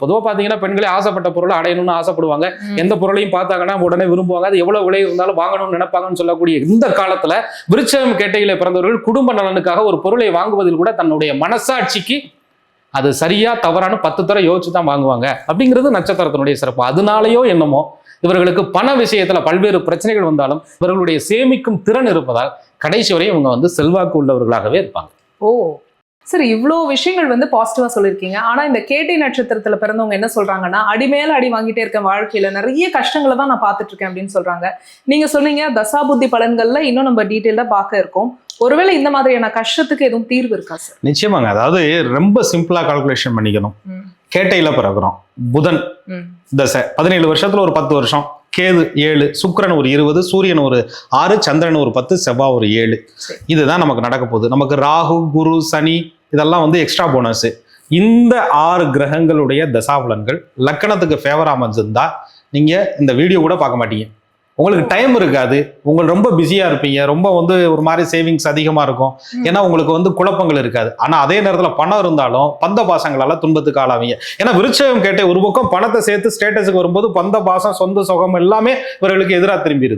பொதுவாக பார்த்தீங்கன்னா பெண்களே ஆசைப்பட்ட பொருளை அடையணும்னு ஆசைப்படுவாங்க. எந்த பொருளையும் பார்த்தாங்கன்னா உடனே விரும்புவாங்க. அது எவ்வளவு விலை இருந்தாலும் வாங்கணும்னு நினைப்பாங்கன்னு சொல்லக்கூடிய இந்த காலத்துல விருச்சம் கேட்டையில பிறந்தவர்கள் குடும்ப நலனுக்காக ஒரு பொருளை வாங்குவதில் கூட தன்னுடைய மனசாட்சிக்கு அது சரியா தவறான பத்து தர யோசிச்சு தான் வாங்குவாங்க. அப்படிங்கிறது நட்சத்திரத்தினுடைய சிறப்பு. அதனாலேயோ என்னமோ இவர்களுக்கு பண விஷயத்துல பல்வேறு பிரச்சனைகள் வந்தாலும் இவர்களுடைய சேமிக்கும் திறன் இருப்பதால் கடைசி வரை இவங்க வந்து செல்வாக்கு உள்ளவர்களாகவே இருப்பாங்க. ஓ! சரி இவ்வளோ விஷயங்கள் வந்து பாசிட்டிவா சொல்லியிருக்கீங்க ஆனா இந்த கேட்டை நட்சத்திரத்துல பிறந்தவங்க என்ன சொல்றாங்கன்னா அடி மேல அடி வாங்கிட்டே இருக்கேன் வாழ்க்கையில நிறைய கஷ்டங்களை தான் நான் பார்த்துட்டு இருக்கேன் அப்படின்னு சொல்றாங்க. நீங்க சொன்னீங்க தசாபுத்தி பலன்கள்ல இன்னும் நம்ம டீட்டெயிலா பார்க்க இருக்கோம். ஒருவேளை இந்த மாதிரியான கஷ்டத்துக்கு எதுவும் தீர்வு இருக்கா சார்? நிச்சயமாங்க. அதாவது ரொம்ப சிம்பிளா கால்குலேஷன் பண்ணிக்கணும். கேட்டையில பிறகுறோம் புதன். தசை. பதினேழு வருஷத்துல ஒரு பத்து வருஷம். கேது ஏழு சுக்கிரன் ஒரு இருபது சூரியன் ஒரு ஆறு சந்திரன் ஒரு பத்து செவ்வாய் ஒரு ஏழு. இதுதான் நமக்கு நடக்க போகுது. நமக்கு ராகு குரு சனி இதெல்லாம் வந்து எக்ஸ்ட்ரா போனஸ் இந்த ஆறு கிரகங்களுடைய தசாபலன்கள் லக்கணத்துக்கு ஃபேவரா அமைஞ்சிருந்தா நீங்க இந்த வீடியோ கூட பார்க்க மாட்டீங்க. உங்களுக்கு டைம் இருக்காது. உங்களுக்கு ரொம்ப பிஸியா இருப்பீங்க. ரொம்ப வந்து ஒரு மாதிரி சேவிங்ஸ் அதிகமா இருக்கும். ஏன்னா உங்களுக்கு வந்து குழப்பங்கள் இருக்காது. ஆனா அதே நேரத்துல பணம் இருந்தாலும் பந்த பாசங்களால துன்பத்துக்கு ஆளாவீங்க. ஏன்னா விருட்சகம் கேட்ட ஒரு பக்கம் பணத்தை சேர்த்து ஸ்டேட்டஸுக்கு வரும்போது பந்த பாசம் சொந்த சுகம் எல்லாமே இவர்களுக்கு எதிராக திரும்பிடுது